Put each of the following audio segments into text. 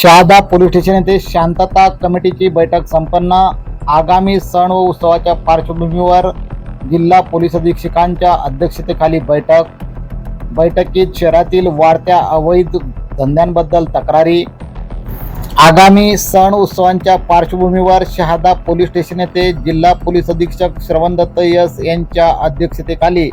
Shahada police station येथे शांतता कमिटीची बैठक संपन्न. आगामी सण व उत्सवाच्या पार्श्वभूमीवर जिल्हा पोलीस अधीक्षकांच्या अध्यक्षतेखाली बैठक. बैठकीत शहरातील वाढत्या अवैध धंद्यांबद्दल तक्रारी. आगामी सण उत्सवांच्या पार्श्वभूमीवर शहादा पोलीस स्टेशन येथे जिल्हा पोलीस अधीक्षक श्रवणदत्त यस यांच्या अध्यक्षतेखाली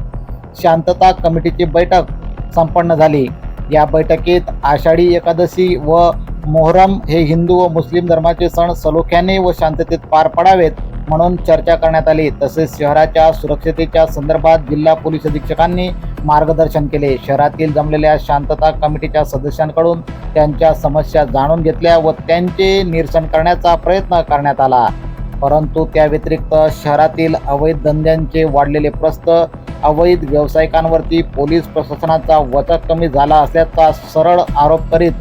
शांतता कमिटीची बैठक संपन्न झाली. या बैठकीत आषाढी एकादशी व मोहरम हे हिंदू व मुस्लिम धर्माचे सण सलोख्याने व शांततेत पार पडावेत म्हणून चर्चा करण्यात आली. तसेच शहराच्या सुरक्षतेच्या संदर्भात जिल्हा पोलीस अधीक्षकांनी मार्गदर्शन केले. शहरातील जमलेल्या शांतता कमिटीच्या सदस्यांकडून त्यांच्या समस्या जाणून घेतल्या व त्यांचे निरसन करण्याचा प्रयत्न करण्यात आला. परंतु त्या व्यतिरिक्त शहरातील अवैध धंद्यांचे वाढलेले प्रस्त अवैध व्यावसायिकांवरती पोलीस प्रशासनाचा वचक कमी झाला असल्याचा सरळ आरोप करीत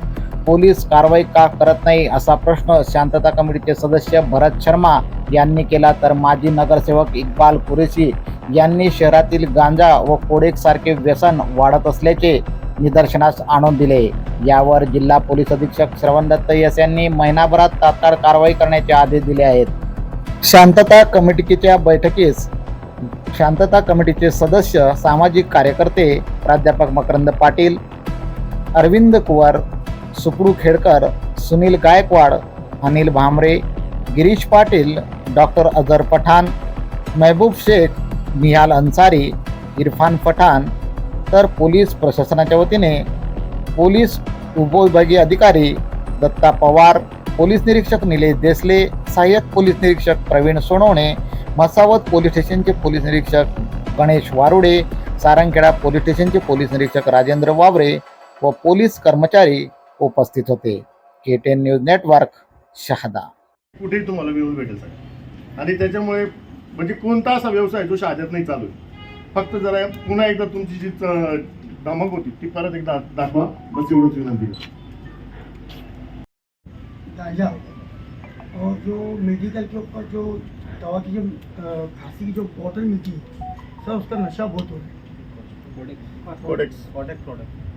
पोलीस कारवाई का करत नाही असा प्रश्न शांतता कमिटीचे सदस्य भरत शर्मा यांनी केला. तर माजी नगरसेवक इक्बाल कुरेशी यांनी शहरातील गांजा व कोडेक सारखे व्यसन वाढत असल्याचे निदर्शनास आणून दिले. यावर जिल्हा पोलीस अधीक्षक श्रवण दत्त यस यांनी महिनाभरात तात्काळ कारवाई करण्याचे आदेश दिले आहेत. शांतता कमिटीच्या बैठकीस शांतता कमिटीचे सदस्य सामाजिक कार्यकर्ते प्राध्यापक मकरंद पाटील अरविंद कुवर सुकडू खेडकर सुनील गायकवाड अनिल भामरे गिरीश पाटील डॉक्टर अजर पठाण महबूब शेख निहाल अन्सारी इरफान पठाण. तर पोलीस प्रशासनाच्या वतीने पोलीस उपविभागीय अधिकारी दत्ता पवार पोलीस निरीक्षक निलेश देसले सहाय्यक पोलीस निरीक्षक प्रवीण सोनवणे मसावत पोलीस स्टेशनचे पोलीस निरीक्षक गणेश वारुडे सारंगखेडा पोलीस स्टेशनचे पोलीस निरीक्षक राजेंद्र वावरे व पोलीस कर्मचारी उपस्थित होते. K ten news network Shahada. कुठेही तुम्हाला व्यवस्थ भेटेल साहेब आणि त्याच्यामुळे म्हणजे कोणता असा व्यवसाय जो शहाद्यात नाही चालू आहे? फक्त जरा पुन्हा एकदा तुमची जी धमक होती ती परत एकदा दाखवा. बस एवढंच विनंती और जो मेडिकल के ऊपर जो दवा की जो खांसी की जो बॉटल मिलती है सर उसका नशा बहुत हो रहा है।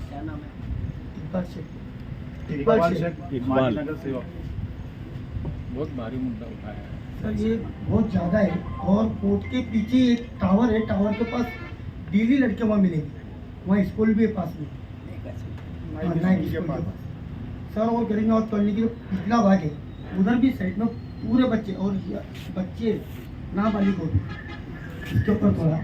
क्या नाम है? इकबाल इकबाल बहुत भारी मुद्दा उठाया है। सर ये बहुत ज़्यादा है और कोर्ट के पीछे एक टावर है टावर के पास डेली लड़के वहाँ मिलेंगे वहाँ स्कूल भी है पास में। हाँ, सर और करेंगे और कॉलोनी की पिछला भाग है। उधर भी साइड में पूरे बच्चे और बच्चे नाबालिग होते इसके ऊपर थोड़ा।